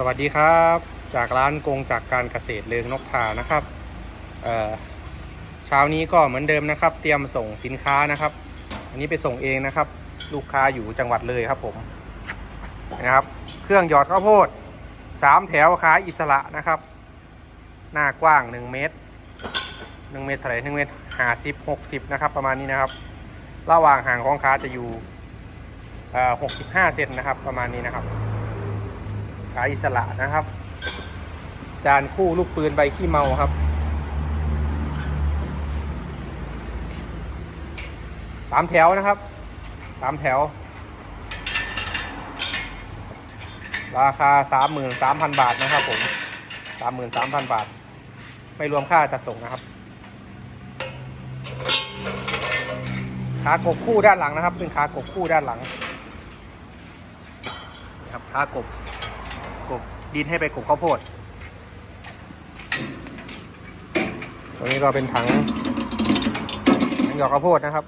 สวัสดีครับ จากร้านกงจากการเกษตรเลืองนกทานะครับเเช้านี้ก็เหมือนเดิมนะครับ เตรียมส่งสินค้านะครับ อันนี้ไปส่งเองนะครับ ลูกค้าอยู่จังหวัดเลยครับผมนะครับ เครื่องหยอดข้าวโพดสามแถวขายอิสระนะครับ หน้ากว้าง1เมตร1เมตรเท่าไหร่1เมตรห้าสิบหกสิบนะครับ ประมาณนี้นะครับ ระหว่างห่างของค้าจะอยู่เอ่อ65เซนนะครับ ประมาณนี้นะครับ ขายอิสระนะครับ จานคู่ลูกปืนใบขี้เมาครับสามแถวนะครับสามแถว ราคาสามหมื่นสามพันบาทนะครับผมสามหมื่นสามพันบาท ไม่รวมค่าจัดส่งนะครับขากบคู่ด้านหลังนะครับ เป็นขากบคู่ด้านหลังนะครับขากบกบ ดินให้ไปกบข้าวโพดตัวนี้ก็เป็นถังถังหยอกข้าวโพดนะครับ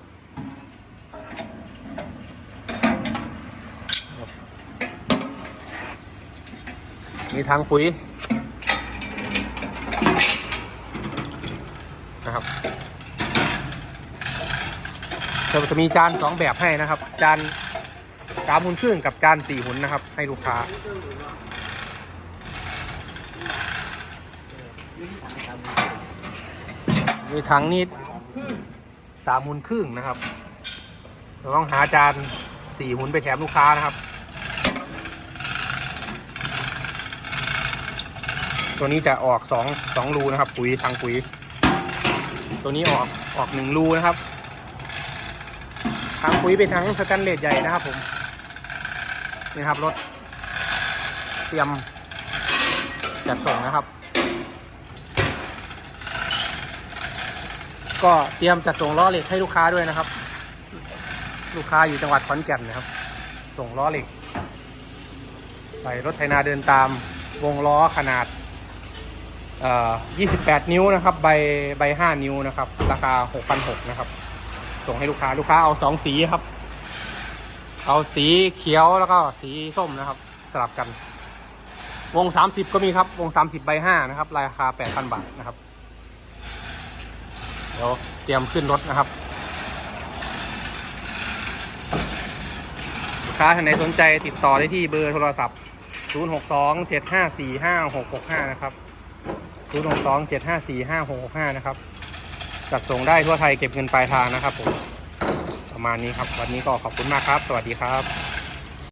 มีถังปุ๋ยนะครับจะจะมีจานสองแบบให้นะครับ จานสามหุ่นครึ่งกับจานสี่หุ่นนะครับ ให้ลูกค้า มีถังนี้สามหุ่นครึ่งนะครับเราต้องหาจานสี่หุ่นไปแถมลูกค้านะครับ ตัวนี้จะออกสองสองรูนะครับ ปุ๋ยทางปุ๋ย ตัวนี้ออกออกหนึ่งรูนะครับ ทางปุ๋ยเป็นทั้งสแตนเลสใหญ่นะครับผมนี่ครับรถเตรียมจัดส่งนะครับ ก็เตรียมจัดส่งล้อเหล็กให้ลูกค้าด้วยนะครับ ลูกค้าอยู่จังหวัดขอนแก่นนะครับ ส่งล้อเหล็ก ใส่รถไถนาเดินตามวงล้อขนาด28 นิ้วนะครับ ใบใบ 5 นิ้วนะครับ ราคา 6,600นะครับ ส่งให้ลูกค้าลูกค้าเอาสองสีครับ เอาสีเขียวแล้วก็สีส้มนะครับ สลับกัน วง 30 ก็มีครับ วง 30 ใบ 5 นะครับ ราคา 8,000 บาทนะครับ ดี๋ยวเตรียมขึ้นรถนะครับ ลูกค้าท่านไหนสนใจติดต่อได้ที่เบอร์โทรศัพท์ 062 754 5665 นะครับ 062 754 5665 นะครับ จัดส่งได้ทั่วไทยเก็บเงินปลายทางนะครับผม ประมาณนี้ครับ วันนี้ก็ขอบคุณมากครับ สวัสดีครับ